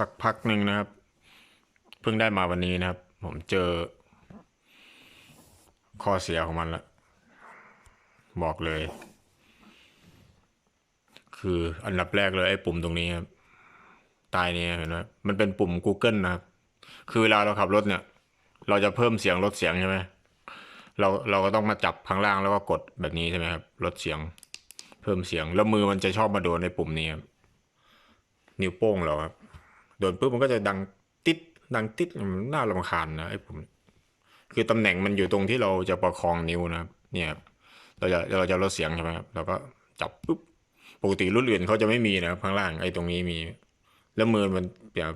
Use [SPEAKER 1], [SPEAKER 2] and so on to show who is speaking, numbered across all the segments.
[SPEAKER 1] สักพักหนึ่งนะครับ เพิ่งได้มาวันนี้นะครับ ผมเจอ ข้อเสียของมันละบอกเลย คืออันดับแรกเลยไอ้ปุ่มตรงนี้ครับตายเนี้เห็นไหมมันเป็นปุ่ม Google นะครับ คือเวลาเราขับรถเนี่ย เราจะเพิ่มเสียงลดเสียงใช่ไหมเราเราก็ต้องมาจับข้างล่างแล้วก็กดแบบนี้ใช่ไหมครับลดเสียง เพิ่มเสียงแล้วมือมันจะชอบมาโดนในปุ่มนี้ครับนิ้วโป้งเราครับ โดนปุ๊บมันก็จะดังติดดังติดมันน่ารำคาญนะไอ้ปุ่มคือตำแหน่งมันอยู่ตรงที่เราจะประคองนิ้วนะครับเนี่ยเราจะเราจะลดเสียงใช่ไหมครับเราก็จับปุ๊บปกติรุ่นอื่นเขาจะไม่มีนะครับข้างล่างไอ้ตรงนี้มี แล้วมือมันเปีย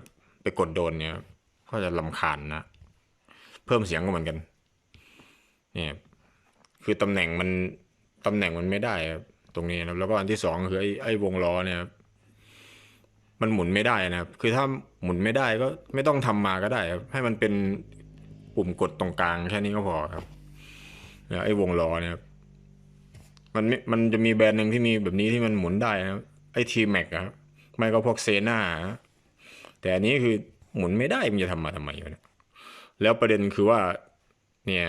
[SPEAKER 1] ไปกดโดนเนี่ยก็จะลำคาญนะ เพิ่มเสียงก็เหมือนกันเนี่ยคือตำแหน่งมันตำแหน่งมันไม่ได้ตรงนี้นะแล้วก็อันที่สองคือไอ้ไอ้วงล้อเนี่ย มันหมุนไม่ได้นะครับ คือถ้าหมุนไม่ได้ก็ไม่ต้องทำมาก็ได้ครับให้มันเป็นปุ่มกดตรงกลางแค่นี้ก็พอครับแล้วไอ้วงล้อเนี่ยครับมันมันจะมีแบรนด์หนึ่งที่มีแบบนี้ที่มันหมุนได้นะไอ้ทีแม็กครับไม่ก็พวกเซน่าแต่อันนี้คือหมุนไม่ได้มันจะทำมาทำไมวะเนี่ยแล้วประเด็นคือว่า เนี่ย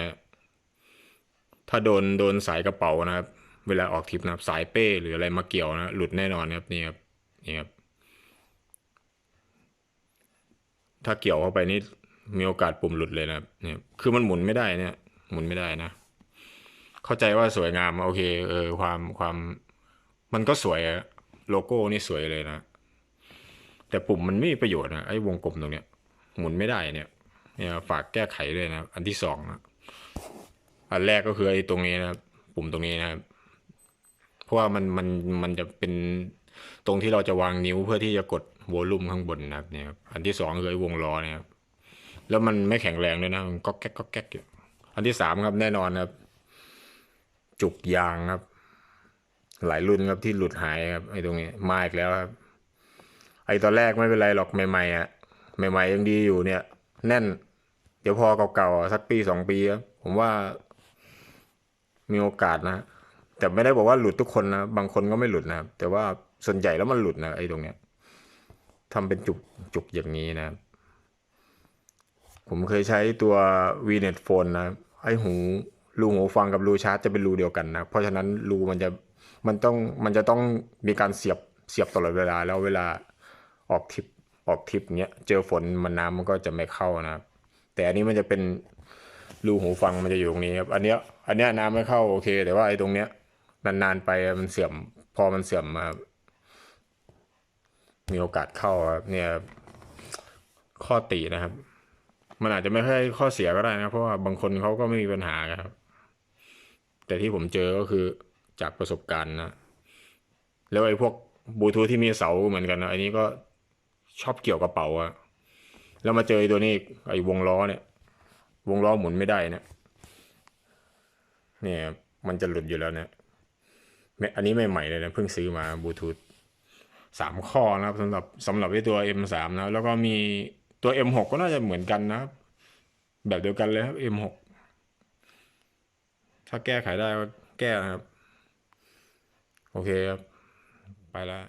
[SPEAKER 1] ถ้าโดนโดนสายกระเป๋านะครับ เวลาออกทริปนะครับ สายเป้หรืออะไรมาเกี่ยวนะหลุดแน่นอนครับนี่ครับนี่ครับ ถ้าเกี่ยวเข้าไปนี่มีโอกาสปุ่มหลุดเลยนะครับเนี่ยคือมันหมุนไม่ได้เนี่ย หมุนไม่ได้นะ เข้าใจว่าสวยงามโอเค เออ ความความมันก็สวยอะโลโก้นี่สวยเลยนะ แต่ปุ่มมันไม่มีประโยชน์นะไอ้วงกลมตรงเนี้ย หมุนไม่ได้เนี่ยเนี่ยฝากแก้ไขด้วยนะ อันที่สองนะอันแรกก็คือไอ้ตรงนี้นะปุ่มตรงนี้นะครับ เพราะว่ามันมันมันจะเป็นตรงที่เราจะวางนิ้วเพื่อที่จะกด โวลูมข้างบนนะครับเนี่ยครับอันที่สองคือไอ้วงล้อเนี่ยครับแล้วมันไม่แข็งแรงด้วยนะมันก็แก๊กก็แก๊กอยู่อันที่สามครับแน่นอนครับ จุกยางครับ หลายรุ่นครับที่หลุดหายครับไอ้ตรงนี้มาอีกแล้วครับ ไอ้ตอนแรกไม่เป็นไรหรอกใหม่ๆอะใหม่ ๆ ยังดีอยู่เนี่ย แน่น เดี๋ยวพอเก่าๆสักปีสองปีครับผมว่ามีโอกาสนะ แต่ไม่ได้บอกว่าหลุดทุกคนนะ บางคนก็ไม่หลุดนะครับ แต่ว่าส่วนใหญ่แล้วมันหลุดนะไอ้ตรงเนี้ย ทำเป็นจุกจุกอย่างนี้นะครับผมเคยใช้ตัว VNet Phone นะ ไอหูรูหูฟังกับรูชาร์จจะเป็นรูเดียวกันนะ เพราะฉะนั้นรูมันจะมันต้องมันจะต้องมีการเสียบเสียบตลอดเวลาแล้วเวลาออกทริปออกทริปเนี้ยเจอฝนมันน้ำมันก็จะไม่เข้านะครับ แต่อันนี้มันจะเป็นรูหูฟังมันจะอยู่ตรงนี้ครับอันเนี้ยอันเนี้ยน้ำไม่เข้าโอเค แต่ว่าไอ้ตรงเนี้ยนานๆไปมันเสื่อมพอมันเสื่อมมา มีโอกาสเข้าครับเนี่ยข้อตินะครับ มันอาจจะไม่ใช่ข้อเสียก็ได้นะ เพราะว่าบางคนเขาก็ไม่มีปัญหาครับ แต่ที่ผมเจอก็คือจากประสบการณ์นะ แล้วไอ้พวกบลูทูธที่มีเสาเหมือนกันนะอันนี้ก็ชอบเกี่ยวกระเป๋าอะแล้วมาเจอไอ้ตัวนี้ไอ้วงล้อเนี่ย วงล้อหมุนไม่ได้เนี่ยเนี่ย มันจะหลุดอยู่แล้วเนี่ยไม่อันนี้ใหม่ๆเลยนะเพิ่งซื้อมาบลูทูธ สามข้อนะครับสำหรับสำหรับไอตัว M3 นะแล้วก็มีตัว M6 ก็น่าจะเหมือนกันนะครับ แบบเดียวกันเลยครับ M6 ถ้าแก้ไขได้ก็แก้นะครับ โอเคครับ ไปแล้ว